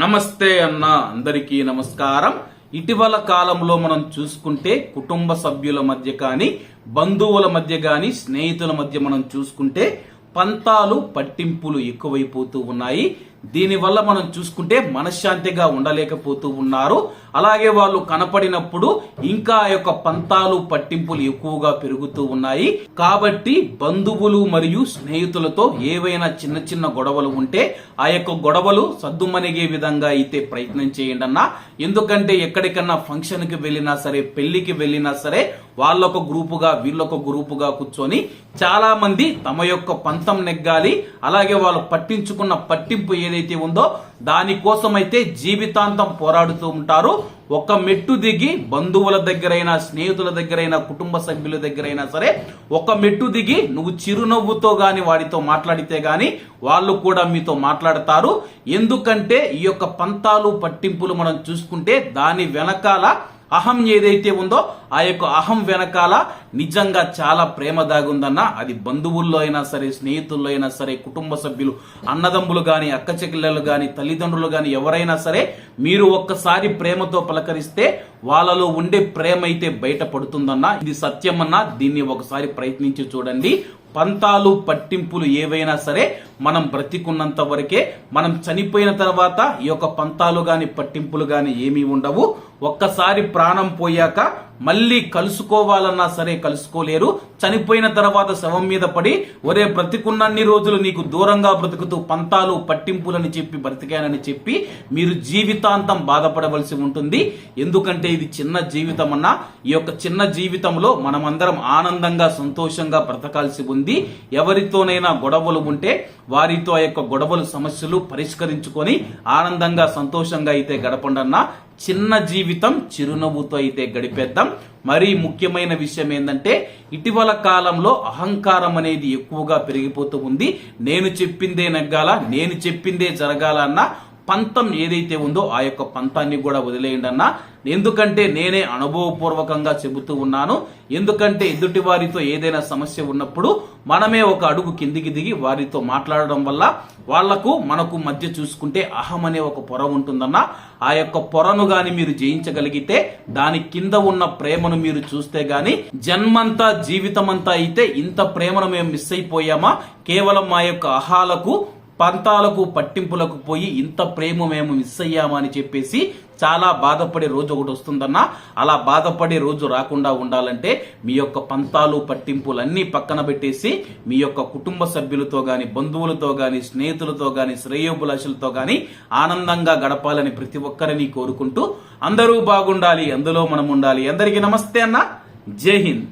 నమస్తే అన్న అందరికీ నమస్కారం. ఇటీవల కాలంలో మనం చూసుకుంటే కుటుంబ సభ్యుల మధ్య కానీ బంధువుల మధ్య కానీ స్నేహితుల మధ్య మనం చూసుకుంటే పంతాలు పట్టింపులు ఎక్కువైపోతూ ఉన్నాయి. దీనివల్ల మనం చూసుకుంటే మనశ్శాంతిగా ఉండలేకపోతూ ఉన్నారు. అలాగే వాళ్ళు కనపడినప్పుడు ఇంకా ఆ యొక్క పంతాలు పట్టింపులు ఎక్కువగా పెరుగుతూ ఉన్నాయి. కాబట్టి బంధువులు మరియు స్నేహితులతో ఏవైనా చిన్న చిన్న గొడవలు ఉంటే ఆ యొక్క గొడవలు సద్దుమణిగే విధంగా అయితే ప్రయత్నం చేయండి అన్న. ఎందుకంటే ఎక్కడికన్నా ఫంక్షన్కి వెళ్ళినా సరే పెళ్ళికి వెళ్ళినా సరే వాళ్ళొక గ్రూపుగా వీళ్ళొక గ్రూపుగా కూర్చొని చాలా మంది తమ యొక్క పంతం నెగ్గాలి. అలాగే వాళ్ళు పట్టించుకున్న పట్టింపు ఏదైతే ఉందో దానికోసమైతే జీవితాంతం పోరాడుతూ ఉంటారు. ఒక మెట్టు దిగి బంధువుల దగ్గరైనా స్నేహితుల దగ్గరైనా కుటుంబ సభ్యుల దగ్గరైనా సరే ఒక మెట్టు దిగి నువ్వు చిరునవ్వుతో గాని వాడితో మాట్లాడితే గాని వాళ్ళు కూడా మీతో మాట్లాడతారు. ఎందుకంటే ఈ యొక్క పంతాలు పట్టింపులు మనం చూసుకుంటే దాని వెనకాల అహం ఏదైతే ఉందో ఆ యొక్క అహం వెనకాల నిజంగా చాలా ప్రేమ దాగుందన్న అది బంధువుల్లో అయినా సరే స్నేహితుల్లో అయినా సరే కుటుంబ సభ్యులు అన్నదమ్ములు కానీ అక్క చెల్లెలు కానీ తల్లిదండ్రులు కానీ ఎవరైనా సరే మీరు ఒక్కసారి ప్రేమతో పలకరిస్తే వాళ్ళలో ఉండే ప్రేమ అయితే బయటపడుతుందన్న ఇది సత్యమన్నా దీన్ని ఒకసారి ప్రయత్నించి చూడండి. పంతాలు పట్టింపులు ఏవైనా సరే మనం బ్రతికున్నంత వరకే మనం చనిపోయిన తర్వాత ఈ యొక్క పంతాలు కానీ పట్టింపులు కానీ ఏమీ ఉండవు. ఒక్కసారి ప్రాణం పోయాక మళ్ళీ కలుసుకోవాలన్నా సరే కలుసుకోలేరు. చనిపోయిన తర్వాత శవం మీద పడి ఒరే బ్రతికున్నన్ని రోజులు నీకు దూరంగా బ్రతుకుతూ పంతాలు పట్టింపులని చెప్పి బ్రతికానని చెప్పి మీరు జీవితాంతం బాధపడవలసి ఉంటుంది. ఎందుకంటే ఇది చిన్న జీవితం అన్నా ఈ యొక్క చిన్న జీవితంలో మనమందరం ఆనందంగా సంతోషంగా బ్రతకాల్సి ఉంది. ఎవరితోనైనా గొడవలు ఉంటే వారితో ఆ యొక్క గొడవలు సమస్యలు పరిష్కరించుకొని ఆనందంగా సంతోషంగా అయితే గడపండన్నా చిన్న జీవితం చిరునవ్వుతో అయితే గడిపేద్దాం. మరీ ముఖ్యమైన విషయం ఏంటంటే ఇటీవల కాలంలో అహంకారం అనేది ఎక్కువగా పెరిగిపోతూ ఉంది. నేను చెప్పిందే నగ్గాల నేను చెప్పిందే జరగాల అన్న పంతం ఏదైతే ఉందో ఆ యొక్క పంతాన్ని కూడా వదిలేయండి అన్న ఎందుకంటే నేనే అనుభవపూర్వకంగా చెబుతూ ఉన్నాను. ఎందుకంటే ఎదుటి వారితో ఏదైనా సమస్య ఉన్నప్పుడు మనమే ఒక అడుగు కిందికి దిగి వారితో మాట్లాడడం వల్ల వాళ్ళకు మనకు మధ్య చూసుకుంటే అహం అనే ఒక పొర ఉంటుందన్న. ఆ యొక్క పొరను గాని మీరు జయించగలిగితే దాని కింద ఉన్న ప్రేమను మీరు చూస్తే గాని జన్మంతా జీవితమంతా అయితే ఇంత ప్రేమను మేము మిస్ అయిపోయామా? కేవలం మా యొక్క అహాలకు పంతాలకు పట్టింపులకు పోయి ఇంత ప్రేమ మేము మిస్ అయ్యామని చెప్పేసి చాలా బాధపడే రోజు ఒకటి వస్తుందన్న. అలా బాధపడే రోజు రాకుండా ఉండాలంటే మీ యొక్క పంతాలు పట్టింపులన్నీ పక్కన పెట్టేసి మీ యొక్క కుటుంబ సభ్యులతో కానీ బంధువులతో కానీ స్నేహితులతో కానీ శ్రేయోభిలాషులతో కానీ ఆనందంగా గడపాలని ప్రతి ఒక్కరిని కోరుకుంటూ అందరూ బాగుండాలి అందులో మనం ఉండాలి. అందరికీ నమస్తే అన్న. జై హింద్.